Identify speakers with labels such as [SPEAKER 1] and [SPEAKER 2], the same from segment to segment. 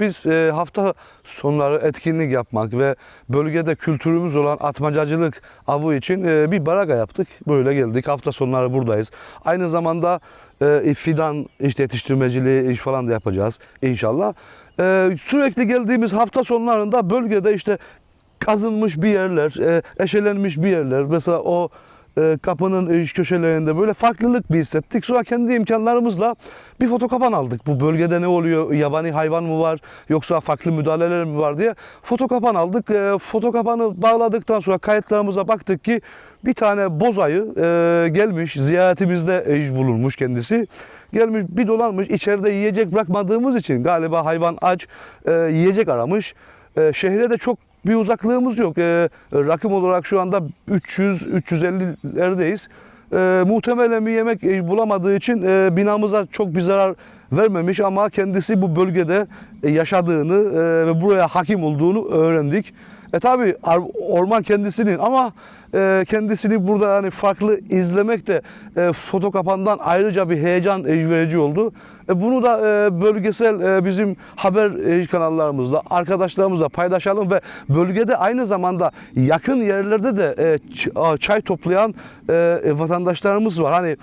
[SPEAKER 1] Biz e, hafta sonları etkinlik yapmak ve bölgede kültürümüz olan atmacacılık avı için e, bir baraka yaptık. Böyle geldik. Hafta sonları buradayız. Aynı zamanda e, fidan işte yetiştirmeciliği iş falan da yapacağız inşallah. Sürekli geldiğimiz hafta sonlarında bölgede işte kazınmış bir yerler, eşelenmiş bir yerler. Mesela o kapının iç köşelerinde böyle farklılık bir hissettik. Sonra kendi imkanlarımızla bir fotokapan aldık. Bu bölgede ne oluyor? Yabani hayvan mı var? Yoksa farklı müdahaleler mi var diye. Fotokapan aldık. E, fotokapanı bağladıktan sonra kayıtlarımıza baktık ki bir tane bozayı e, gelmiş. Ziyaretimizde e, bulunmuş kendisi. Gelmiş bir dolanmış. içeride yiyecek bırakmadığımız için galiba hayvan aç e, yiyecek aramış. E, şehre de çok bir uzaklığımız yok. E, rakım olarak şu anda 300-350'lerdeyiz. E, muhtemelen bir yemek e, bulamadığı için e, binamıza çok bir zarar vermemiş ama kendisi bu bölgede e, yaşadığını e, ve buraya hakim olduğunu öğrendik. E tabi orman kendisinin ama e, kendisini burada yani farklı izlemek de e, foto kapandan ayrıca bir heyecan e, verici oldu. E, bunu da e, bölgesel e, bizim haber kanallarımızla arkadaşlarımızla paylaşalım ve bölgede aynı zamanda yakın yerlerde de çay toplayan vatandaşlarımız var. Hani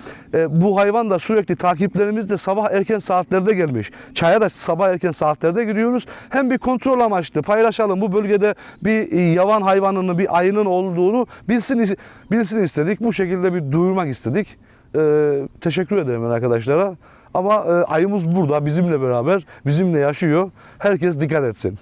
[SPEAKER 1] bu hayvan da sürekli takiplerimizde sabah erken saatlerde gelmiş. Çaya da sabah erken saatlerde gidiyoruz. Hem bir kontrol amaçlı paylaşalım bu bölgede bir yavan hayvanının bir ayının olduğunu bilsin bilsin istedik. Bu şekilde bir duyurmak istedik. E, teşekkür ederim arkadaşlara. Ama e, ayımız burada bizimle beraber, bizimle yaşıyor. Herkes dikkat etsin.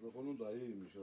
[SPEAKER 1] Mikrofonun da iyiymiş ha.